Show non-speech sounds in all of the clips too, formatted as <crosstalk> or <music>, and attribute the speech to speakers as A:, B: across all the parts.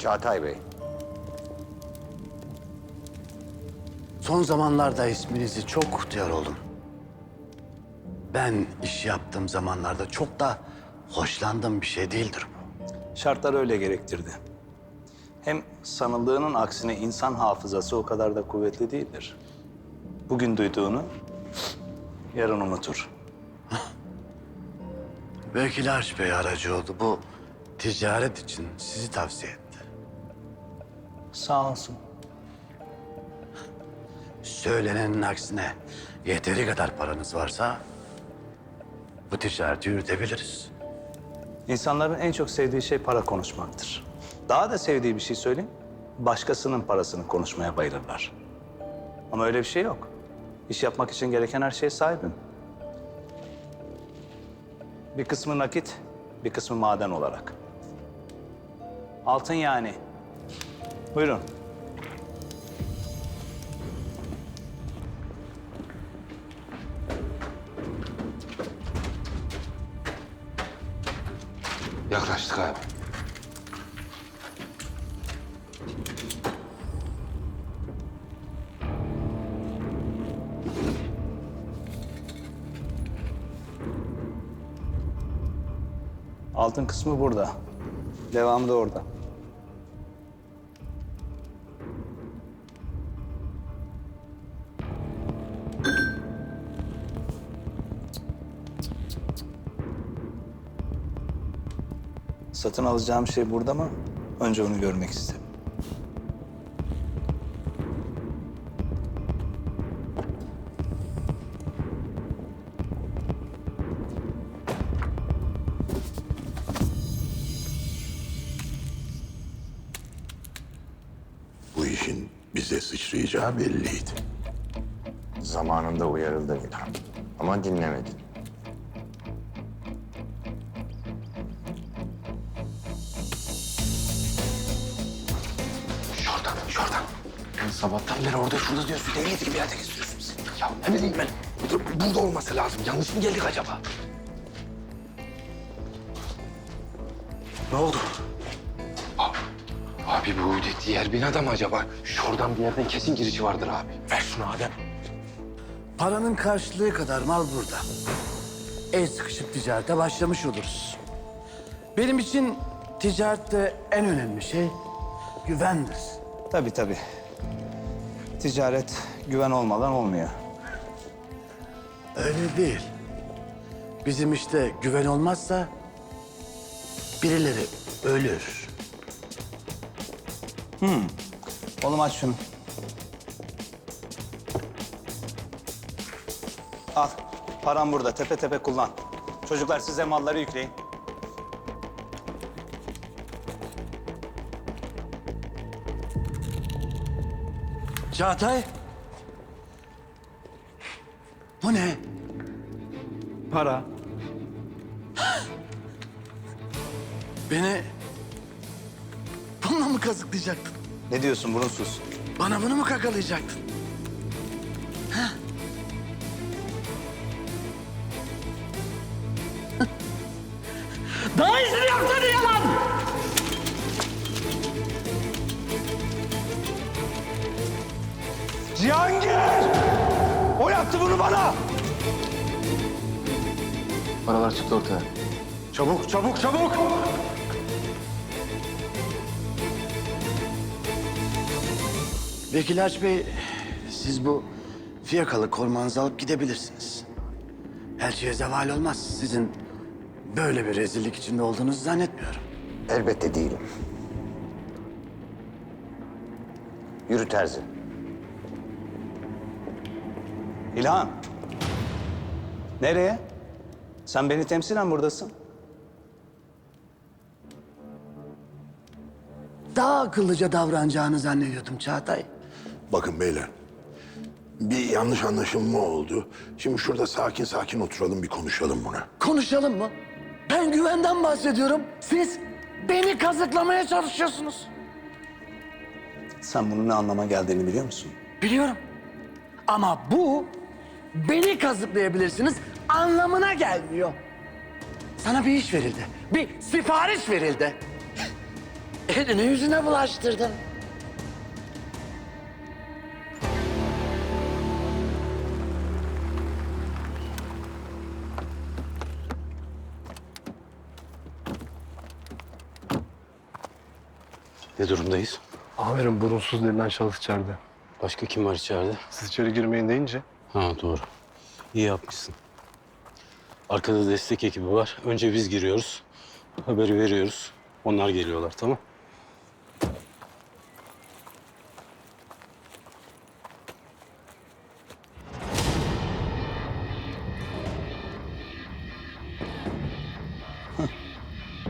A: Çağatay Bey,
B: Son zamanlarda isminizi çok duyar oldum. Ben iş yaptığım zamanlarda çok da hoşlandığım bir şey değildir bu.
C: Şartlar öyle gerektirdi. Hem sanıldığının aksine insan hafızası o kadar da kuvvetli değildir. Bugün duyduğunu yarın unutur. <laughs>
B: Vekil Arş Bey aracı oldu. Bu ticaret için sizi tavsiye etti.
C: Sağ olsun.
B: Söylenenin aksine yeteri kadar paranız varsa bu ticareti yürütebiliriz.
C: İnsanların en çok sevdiği şey para konuşmaktır. Daha da sevdiği bir şey söyleyeyim. Başkasının parasını konuşmaya bayılırlar. Ama öyle bir şey yok. İş yapmak için gereken her şeye sahibim. Bir kısmı nakit, bir kısmı maden olarak. Altın yani. Buyurun.
D: Yaklaştık abi.
C: Altın kısmı burada. Devamı da orada. Satın alacağım şey burada mı? Önce onu görmek istedim.
E: Bu işin bize sıçrayacağı belliydi.
A: zamanında uyarıldı İlhan. Ama dinlemedin.
D: Sabahtan beri orada şurada diyorsun. Devlet gibi yerde geziyorsun sen. Ya ne bileyim ben. Burada, burada olması lazım. Yanlış mı geldik acaba? Ne oldu? Abi, abi bu diğer binada mı acaba? Şuradan bir yerden kesin girişi vardır abi. Ver şunu Adem.
B: Paranın karşılığı kadar mal burada. El sıkışıp ticarete başlamış oluruz. Benim için ticarette en önemli şey güvendir.
C: Tabii tabii. Ticaret güven olmadan olmuyor.
B: Öyle değil. Bizim işte güven olmazsa birileri ölür.
C: Oğlum aç şunu. Al. Param burada. Tepe tepe kullan. Çocuklar size malları yükleyin.
B: Çağatay. Bu ne?
C: Para.
B: Beni bununla mı kazıklayacaktın?
C: Ne diyorsun burunsuz?
B: Bana bunu mu kakalayacaktın?
D: Çıktı ortaya.
B: Çabuk, çabuk, çabuk! Vekil Aç Bey, siz bu fiyakalı kormanızı alıp gidebilirsiniz. Her şeye zeval olmaz. Sizin böyle bir rezillik içinde olduğunuzu zannetmiyorum.
A: Elbette değilim. Yürü terzi.
C: İlhan. Nereye? Sen beni temsilen buradasın.
B: Daha akıllıca davranacağını zannediyordum Çağatay.
E: Bakın beyler, bir yanlış anlaşılma oldu. Şimdi şurada sakin sakin oturalım bir konuşalım buna.
B: Konuşalım mı? Ben güvenden bahsediyorum. Siz beni kazıklamaya çalışıyorsunuz.
C: Sen bunun ne anlama geldiğini biliyor musun?
B: Biliyorum. Ama bu beni kazıklayabilirsiniz anlamına gelmiyor. Sana bir iş verildi. Bir sipariş verildi. Eline yüzüne bulaştırdın.
F: Ne durumdayız?
G: Amirim burunsuz denilen şahıs içeride.
F: Başka kim var içeride?
G: Siz içeri girmeyin deyince
F: Ha doğru. İyi yapmışsın. Arkada destek ekibi var. Önce biz giriyoruz. Haberi veriyoruz. Onlar geliyorlar tamam?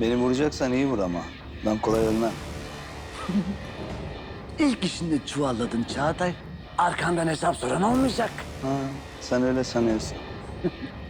C: Beni vuracaksan iyi vur ama. Ben kolay ölmem. <laughs>
B: İlk işinde çuvalladın Çağatay. Arkandan hesap soran olmayacak.
C: Ha, sen öyle sanıyorsun. <laughs>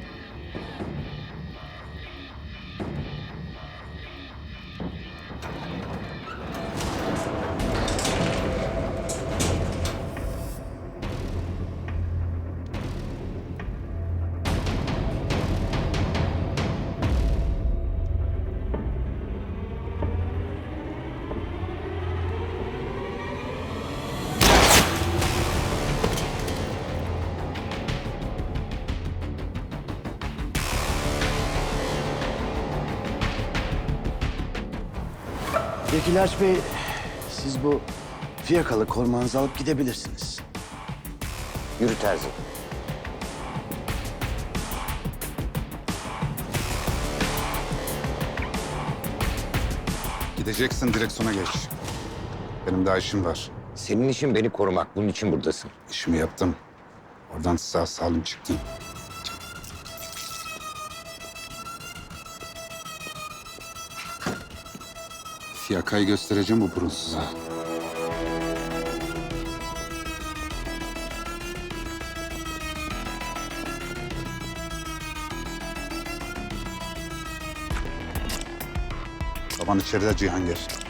B: Tekilaç Bey, siz bu fiyakalı kormanızı alıp gidebilirsiniz.
A: Yürü terzi.
H: Gideceksin direksiyona geç. Benim daha işim var.
A: Senin işin beni korumak. Bunun için buradasın.
H: İşimi yaptım. Oradan sağ salim çıktım. Fiyakayı göstereceğim bu burunsuza. Baban içeride Cihangir.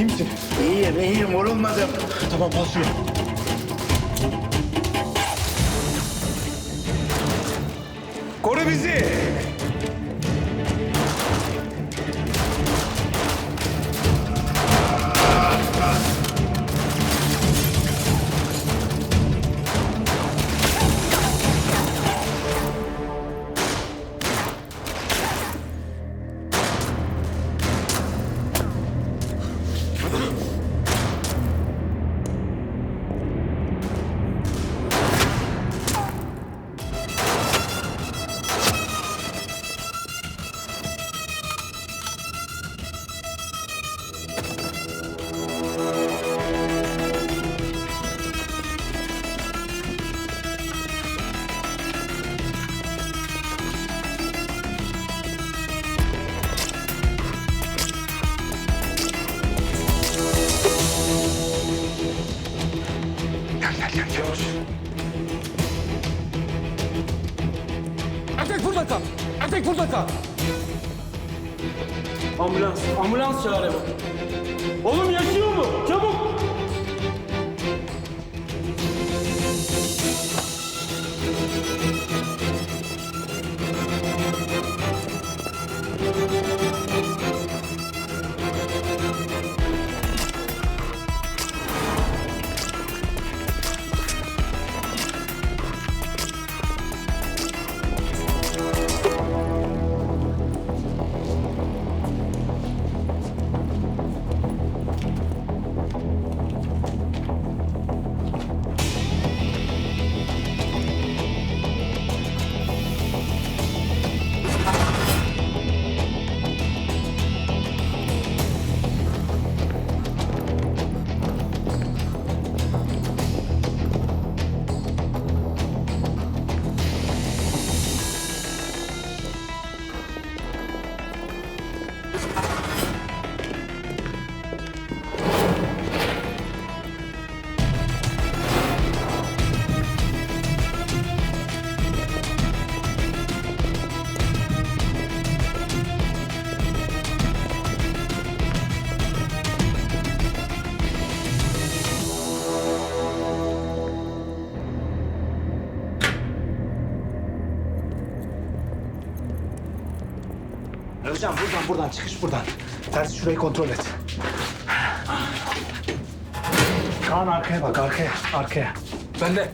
B: İyiyim, iyiyim. Vurulmadım.
G: tamam basıyor. Ambulans, ambulans çağır hemen. Oğlum yaşıyor mu? Çabuk.
C: Özcan buradan buradan çıkış buradan. Tersi şurayı kontrol et. Kaan arkaya bak arkaya arkaya.
D: Ben de.